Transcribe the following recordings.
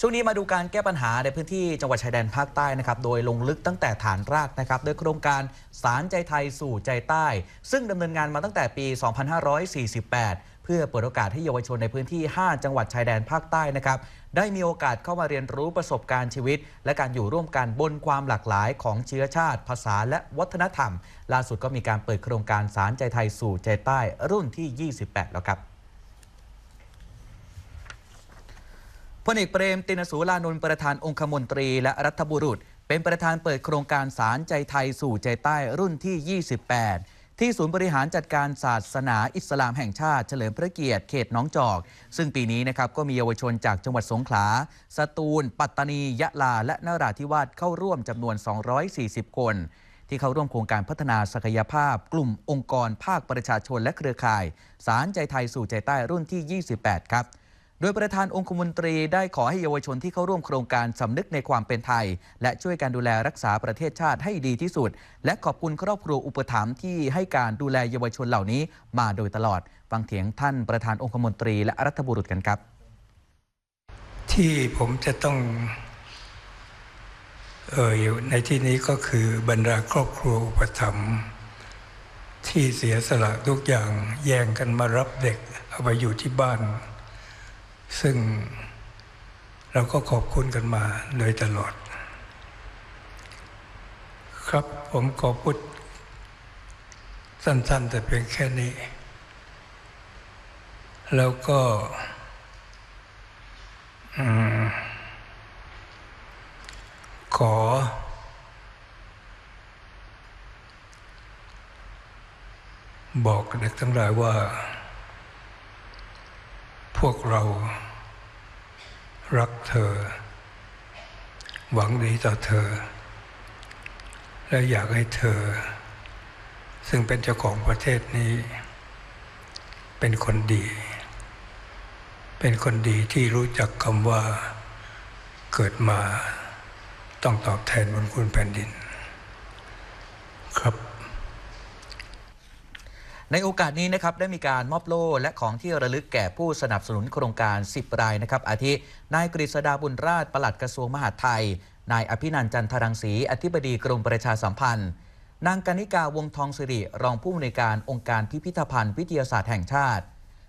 ช่วงนี้มาดูการแก้ปัญหาในพื้นที่จังหวัดชายแดนภาคใต้นะครับ โดยลงลึกตั้งแต่ฐานรากนะครับ โดยโครงการสารใจไทยสู่ใจใต้ ซึ่งดำเนินงานมาตั้งแต่ปี 2548 เพื่อเปิดโอกาสให้เยาวชนในพื้นที่ 5 จังหวัดชายแดนภาคใต้นะครับ ได้มีโอกาสเข้ามาเรียนรู้ประสบการณ์ชีวิต และการอยู่ร่วมกันบนความหลากหลายของเชื้อชาติ ภาษาและวัฒนธรรม ล่าสุดก็มีการเปิดโครงการสารใจไทยสู่ใจใต้ รุ่นที่ 28 แล้วครับ พลเอกเปรมตินสูรานนท์ประธานองคมนตรีและรัฐบุรุษ เป็นประธานเปิดโครงการสารใจไทยสู่ใจใต้รุ่นที่ 28 ที่ศูนย์บริหารจัดการศาสนาอิสลามแห่งชาติเฉลิมพระเกียรติเขตหน้องจอก ซึ่งปีนี้นะครับก็มีเยาวชนจากจังหวัดสงขลา สตูล ปัตตานี ยะลา และนราธิวาสเข้าร่วมจำนวน 240 คน ที่เข้าร่วมโครงการพัฒนาศักยภาพ กลุ่มองค์กรภาคประชาชนและเครือข่าย สารใจไทยสู่ใจใต้รุ่นที่ 28 ครับ โดยประธานองคมนตรีได้ขอให้เยาวชนที่เข้าร่วมโครงการสำนึกในความเป็นไทย และช่วยการดูแลรักษาประเทศชาติให้ดีที่สุด และขอบคุณครอบครัวอุปถัมภ์ที่ให้การดูแลเยาวชนเหล่านี้มาโดยตลอดฟังเถียงท่านประธานองคมนตรีและรัฐบุรุษกันครับ ที่ผมจะต้องเอ่ยในที่นี้ก็คือบรรดาครอบครัวอุปถัมภ์ที่เสียสละทุกอย่างแย่งกันมารับเด็กเอาไปอยู่ที่บ้าน ซึ่งเราก็ขอบคุณกันมาโดยตลอด ครับผมขอพูดสั้นๆ แต่เพียงแค่นี้ แล้วก็ขอ บอกเด็กทั้งหลายว่า วกเรา รักเธอ หวังดีต่อเธอ และอยากให้เธอ ซึ่งเป็นเจ้าของประเทศนี้ เป็นคนดี เป็นคนดีที่รู้จักคำว่าเกิดมาต้องตอบแทนบุญคุณแผ่นดิน ครับ ในโอกาสนี้นะครับได้มีการมอบโล่และของที่ระลึกแก่ผู้สนับสนุนโครงการ 10 รายนะครับ อาทิ นายกฤษดาบุญราชปลัดกระทรวงมหาดไทย นายอภินันจันทรังสี อธิบดีกรมประชาสัมพันธ์ นางกนิกาวงทองสิริ รองผู้อำนวยการองค์การพิพิธภัณฑ์วิทยาศาสตร์แห่งชาติ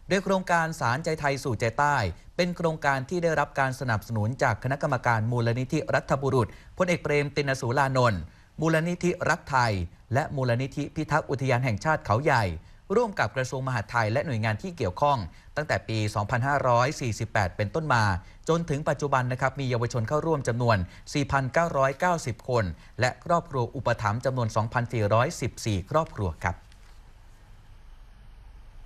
โดยโครงการสารใจไทยสู่ใจใต้ เป็นโครงการที่ได้รับการสนับสนุนจากคณะกรรมการมูลนิธิรัฐบุรุษพลเอกเปรมตินสูรานนท์มูลนิธิรักไทย และมูลนิธิพิทักษ์อุทยานแห่งชาติเขาใหญ่ ร่วมกับกระทรวงมหาดไทยและหน่วยงานที่เกี่ยวข้อง ตั้งแต่ปี 2548 เป็นต้นมา จนถึงปัจจุบันนะครับมีเยาวชนเข้าร่วมจำนวน 4,990 คน และครอบครัวอุปถัมภ์จำนวน 2,414 ครอบครัวครับ